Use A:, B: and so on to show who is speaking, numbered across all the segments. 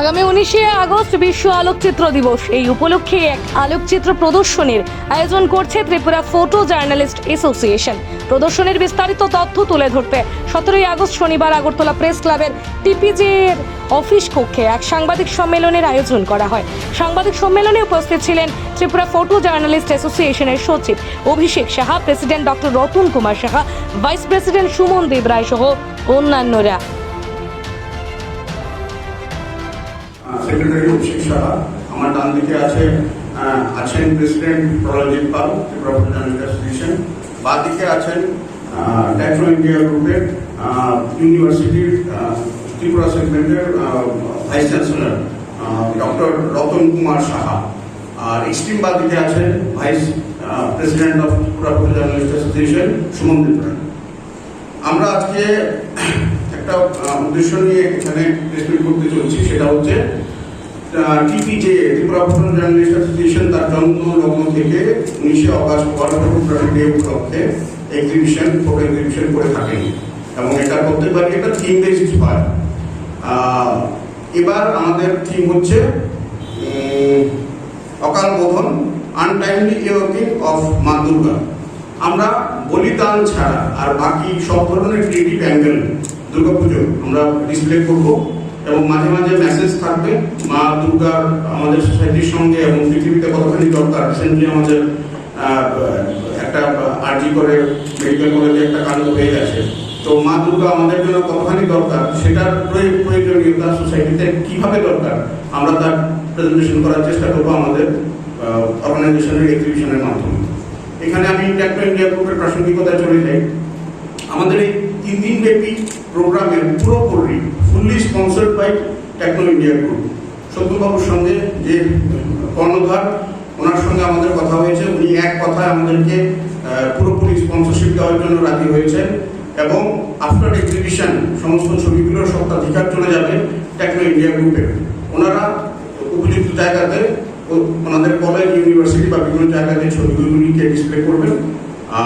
A: আগামী উনিশে আগস্ট বিশ্ব আলোকচিত্র দিবস। এই উপলক্ষে এক আলোকচিত্র প্রদর্শনীর আয়োজন করছে ত্রিপুরা ফটো জার্নালিস্ট অ্যাসোসিয়েশন। প্রদর্শনীর বিস্তারিত তথ্য তুলে ধরতে সতেরোই আগস্ট শনিবার আগরতলা প্রেস ক্লাবের টিপিজে এর অফিস কক্ষে এক সাংবাদিক সম্মেলনের আয়োজন করা হয়। সাংবাদিক সম্মেলনে উপস্থিত ছিলেন ত্রিপুরা ফটো জার্নালিস্ট অ্যাসোসিয়েশনের সচিব Abhishek Saha, president doctor Ratan Kumar Saha, vice president Suman Deb Roy সহ অন্যান্যরা।
B: সেক্রেটারি অভিষেক সাহা আমার ডান দিকে আছে আছেন president Pralajit Pal, Tripura journalist association বা দিকে আছেন টেকনো ইন্ডিয়া গ্রুপের ইউনিভার্সিটির ত্রিপুরা সেগমেন্টের vice chancellor doctor Ratan Kumar Saha. আর এক্সট্রিম বা দিকে আছেন vice president of Tripura journalist association Suman Roy. আমরা আজকে একটা উদ্দেশ্য নিয়ে এখানে করতে চলছি, সেটা হচ্ছে TPJ, Tripura photo journalist association তার জন্ম, লগ্ন থেকে উনিশে অগস্ট ফটোগ্রাফি ডে উপলক্ষে এক্সিবিশন ফটো এক্সিবিশন করে থাকেন। এবং এটা প্রত্যেকবারই একটা থিম বেসড হয়। এবার আমাদের থিম হচ্ছে অকাল বোধন আনটাইমলি এওয়াকিং অফ মা দুর্গা। আমরা বলিদান ছাড়া আর বাকি সব ধরনের ক্রিয়েটিভ অ্যাঙ্গেল দুর্গাপুজো আমরা ডিসপ্লে করব। এবং মাঝে মাঝে মেসেজ থাকবে, মা দুর্গার আমাদের সোসাইটির সঙ্গে এবং পৃথিবীতে কতখানি দরকার? রিসেন্টলি আমাদের একটা আরজি করে মেডিকেল কলেজে একটা কাণ্ড হয়ে গেছে। তো মা দুর্গা আমাদের জন্য কতখানি দরকার? সেটার প্রয়োজনীয়তা সোসাইটিতে কীভাবে দরকার? আমরা তার প্রেজেন্টেশন করার চেষ্টা করব আমাদের অর্গানাইজেশনের এক্সিবিশনের মাধ্যমে। এখানে আমি টেকনো ইন্ডিয়া গ্রুপের প্রাসঙ্গিকতায় চলে যাই। আমাদের এই তিন দিন ব্যাপী প্রোগ্রামের পুরোপুরি fully sponsored by Techno India group সত্যবাবুর সঙ্গে যে কর্ণধার, ওনার সঙ্গে আমাদের কথা হয়েছে। উনি এক কথায় আমাদেরকে পুরোপুরি স্পন্সরশিপ দেওয়ার জন্য রাজি হয়েছেন এবং আফটার এক্সিবিশন সমস্ত ছবিগুলোর সত্ত্বাধিকার চলে যাবে টেকনো ইন্ডিয়া গ্রুপের ওনারা উপযুক্ত জায়গাতে ওনাদের কলেজ ইউনিভার্সিটি বা বিভিন্ন জায়গাতে ছবিগুলিকে ডিসপ্লে করবেন।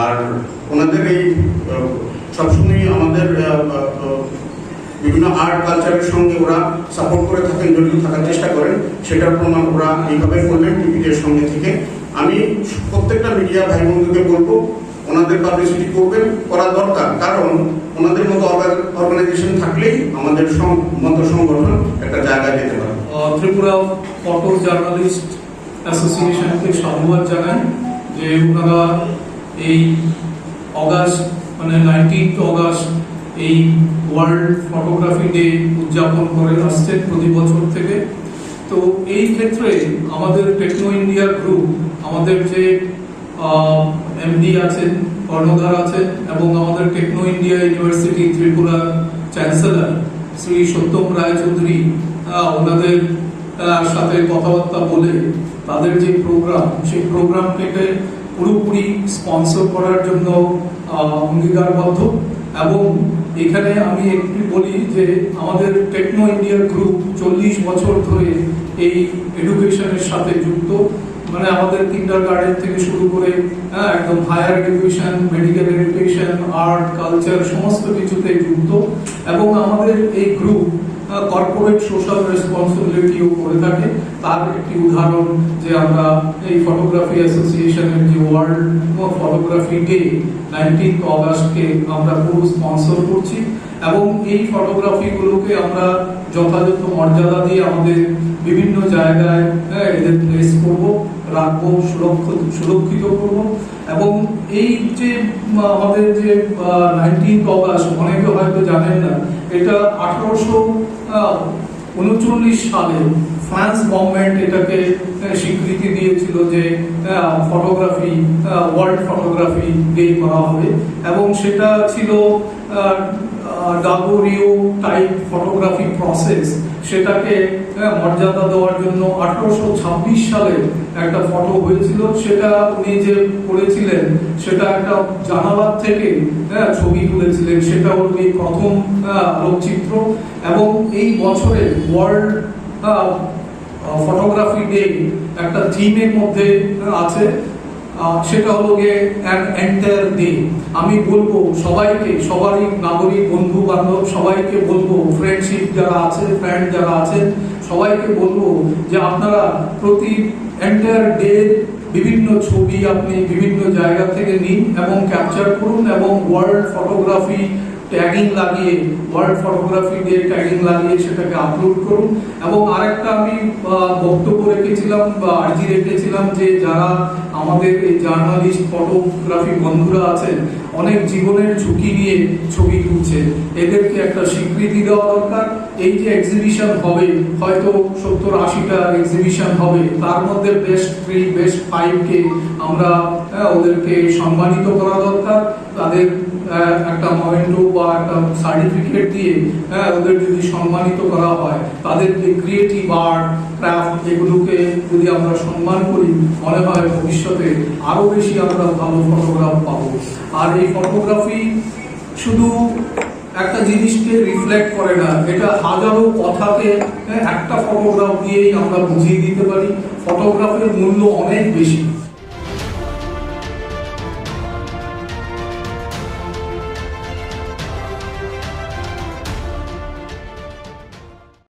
B: আর ওনাদের এই সবসময় আমাদের বিভিন্ন আর্ট কালচারের সঙ্গে ওরা সাপোর্ট করে থাকেন, জড়িত থাকার চেষ্টা করেন সেটার প্রমাণ ওরা এইভাবে করবেন টিভিদের সঙ্গে থেকে। আমি প্রত্যেকটা মিডিয়া ভাই বন্ধুকে বলব, ওনাদের পাবলিসিটি করবেন করা দরকার, কারণ ওনাদের মতো অর্গানাইজেশন থাকলেই আমাদের মতো সংগঠন একটা জায়গায় যেতে পারে।
C: ত্রিপুরা ফটো জার্নালিস্ট অ্যাসোসিয়েশনকে সাধুবাদ জানাই যে ওনারা এই অগাস্ট মানে নাইনটিন্থ অগাস্ট এই ওয়ার্ল্ড ফটোগ্রাফি ডে উদযাপন করে আসছেন প্রতি বছর থেকে। তো এই ক্ষেত্রে আমাদের টেকনো ইন্ডিয়া গ্রুপ, আমাদের যে এমডি আছেন কর্ণধার আছেন এবং আমাদের Techno India university Tripura chancellor Shri Satyam Roychowdhury ওনাদের সাথে কথাবার্তা বলে তাদের যে প্রোগ্রাম, সেই প্রোগ্রামটাকে পুরোপুরি স্পন্সর করার জন্য অঙ্গীকারবদ্ধ এবং এখানে আমি একটু বলি যে আমাদের টেকনো ইন্ডিয়া গ্রুপ চল্লিশ বছর ধরে এই এডুকেশনের সাথে যুক্ত। মানে আমাদের কিন্ডার গার্ডেন থেকে শুরু করে হ্যাঁ, একদম higher education medical education art culture সমস্ত কিছুতে যুক্ত। এবং আমাদের এই গ্রুপ কর্পোরেট সোশ্যাল রেসপন্সিবিলিটিও করে থাকে। তার একটি উদাহরণ যে আমরা এই ফটোগ্রাফি অ্যাসোসিয়েশনের যে ওয়ার্ল্ড ফটোগ্রাফি ডে নাইনটিন্থ অগাস্টকে আমরা পুরো স্পন্সর করছি এবং এই ফটোগ্রাফিগুলোকে আমরা যথাযথ মর্যাদা দিয়ে আমাদের বিভিন্ন জায়গায় হ্যাঁ, এদের প্লেস করব রাখব সুরক্ষিত সুরক্ষিত করব। এবং এই যে আমাদের যে নাইনটিন্থ অগাস্ট অনেকে হয়তো জানেন না এটা আঠারোশো উনচল্লিশ সালে ফ্রান্স গভর্নমেন্ট এটাকে স্বীকৃতি দিয়েছিল যে ফটোগ্রাফি ওয়ার্ল্ড ফটোগ্রাফি ডে করা হবে। এবং সেটা ছিল ডাগোরিও টাইপ ফটোগ্রাফি প্রসেস সেটাকে মর্যাদা দেওয়ার জন্য আঠারোশো ছাব্বিশ সালে একটা ফটো হয়েছিল। সেটা উনি যে করেছিলেন সেটা একটা জানালার থেকে হ্যাঁ, ছবি তুলেছিলেন। সেটা এই প্রথম আলোকচিত্র। এবং এই বছরে ওয়ার্ল্ড ফটোগ্রাফি ডে একটা থিমের মধ্যে আছে। সেটা হলো গিয়ে অ্যান এন্টায়ার ডে আমি বলব সবাইকে, সবারই নাগরিক বন্ধু বান্ধব সবাইকে বলব ফ্রেন্ডশিপ যারা আছে ফ্রেন্ড যারা আছেন, সবাইকে বলব যে আপনারা প্রতি এন্টায়ার ডে বিভিন্ন ছবি আপনি বিভিন্ন জায়গা থেকে নিন এবং ক্যাপচার করুন এবং ওয়ার্ল্ড ফটোগ্রাফি ট্যাগিং লাগিয়ে ওয়ার্ল্ড ফটোগ্রাফি ডে ট্যাগিং লাগিয়ে সেটাকে আপলোড করুন। এবং আরেকটা আমি বক্তব্য রেখেছিলাম, বা আর্জি রেখেছিলাম যে যারা আমাদের এই জার্নালিস্ট ফটোগ্রাফি বন্ধুরা আছেন, অনেক জীবনের ঝুঁকি নিয়ে ছবি তুলছে এদেরকে একটা স্বীকৃতি দেওয়া দরকার। এই যে এক্সিবিশন হবে, হয়তো সত্তর আশিটা এক্সিবিশন হবে, তার মধ্যে বেস্ট থ্রি বেস্ট ফাইভকে আমরা ওদেরকে সম্মানিত করা দরকার। তাদের একটা মমেন্টো বা একটা সার্টিফিকেট দিয়ে হ্যাঁ, ওদের যদি সম্মানিত করা হয় তাদের যে ক্রিয়েটিভ আর্ট ক্রাফট এগুলোকে যদি আমরা সম্মান করি মনে হয় ভবিষ্যতে আরও বেশি আমরা ভালো ফটোগ্রাফ পাবো। আর এই ফটোগ্রাফি শুধু একটা জিনিসকে রিফ্লেক্ট করে না এটা হাজারো কথাকে হ্যাঁ, একটা ফটোগ্রাফ দিয়েই আমরা বুঝিয়ে দিতে পারি। ফটোগ্রাফের মূল্য অনেক বেশি।